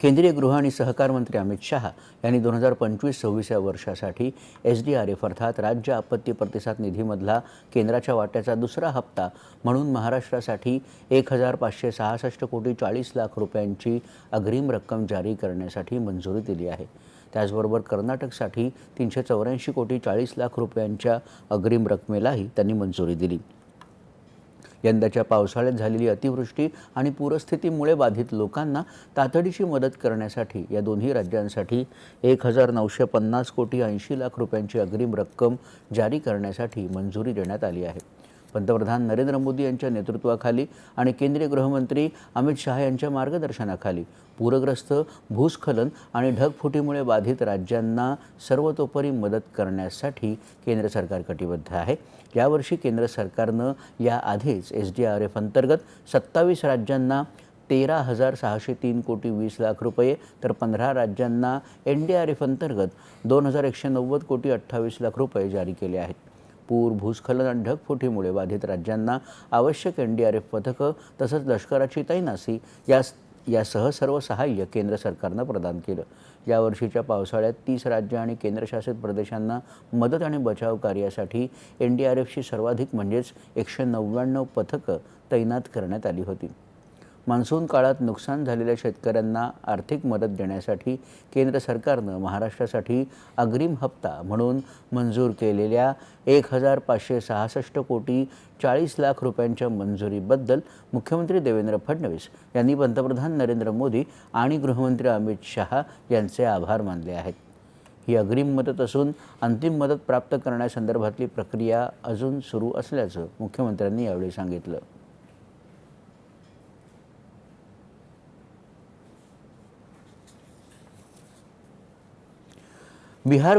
केंद्रीय गृह आणि सहकार मंत्री अमित शहा यांनी दोन हजार पंचवीस सव्वीस या वर्षासाठी एस डी आर एफ अर्थात राज्य आपत्ती प्रतिसाद निधीमधला केंद्राच्या वाट्याचा दुसरा हप्ता म्हणून महाराष्ट्रासाठी एक हजार पाचशे सहासष्ट कोटी चाळीस लाख रुपयांची अग्रिम रक्कम जारी करण्यासाठी मंजुरी दिली आहे. त्याचबरोबर कर्नाटकसाठी तीनशे चौऱ्याऐंशी कोटी चाळीस लाख रुपयांच्या अग्रिम रकमेलाही त्यांनी मंजुरी दिली. यंदाच्या पावसाळ्यात झालेली अतिवृष्टी आणि पूरस्थितीमुळे बाधित लोकांना तातडीची मदत करण्यासाठी या दोन्ही राज्यांसाठी एक हजार नऊशे पन्नास कोटी ऐंशी लाख रुपयांची अग्रिम रक्कम जारी करण्यासाठी मंजुरी देण्यात आली आहे. पंतप्रधान नरेंद्र मोदी यांच्या नेतृत्वाखाली आणि केंद्रीय गृहमंत्री अमित शहा यांच्या मार्गदर्शनाखाली. पूरग्रस्त भूस्खलन आणि ढगफुटीमुळे बाधित राज्यांना सर्वतोपरी मदत करण्यासाठी केंद्र सरकार कटिबद्ध आहे. यावर्षी केंद्र सरकारनं याआधीच एस डी आर एफ अंतर्गत सत्तावीस राज्यांना तेरा हजार सहाशे तीन कोटी वीस लाख रुपये तर पंधरा राज्यांना एन डी आर एफ अंतर्गत दोन हजार एकशे नव्वद कोटी अठ्ठावीस लाख रुपये जारी केले आहेत. पूर भूस्खलन आणि ढगफुटीमुळे बाधित राज्यांना आवश्यक एन डी आर एफ पथकं तसंच लष्कराची तैनासी या यासह सर्व सहाय्य केंद्र सरकारनं प्रदान केलं. यावर्षीच्या पावसाळ्यात तीस राज्य आणि केंद्रशासित प्रदेशांना मदत आणि बचाव कार्यासाठी एन डी आर एफची सर्वाधिक म्हणजेच एकशे नव्याण्णव पथकं तैनात करण्यात आली होती. मान्सून काळात नुकसान झालेल्या शेतकऱ्यांना आर्थिक मदत देण्यासाठी केंद्र सरकारनं महाराष्ट्रासाठी अग्रिम हप्ता म्हणून मंजूर केलेल्या एक हजार पाचशे सहासष्ट कोटी चाळीस लाख रुपयांच्या मंजुरीबद्दल मुख्यमंत्री देवेंद्र फडणवीस यांनी पंतप्रधान नरेंद्र मोदी आणि गृहमंत्री अमित शहा यांचे आभार मानले आहेत. ही अग्रिम मदत असून अंतिम मदत प्राप्त करण्यासंदर्भातली प्रक्रिया अजून सुरू असल्याचं मुख्यमंत्र्यांनी यावेळी सांगितलं. बिहार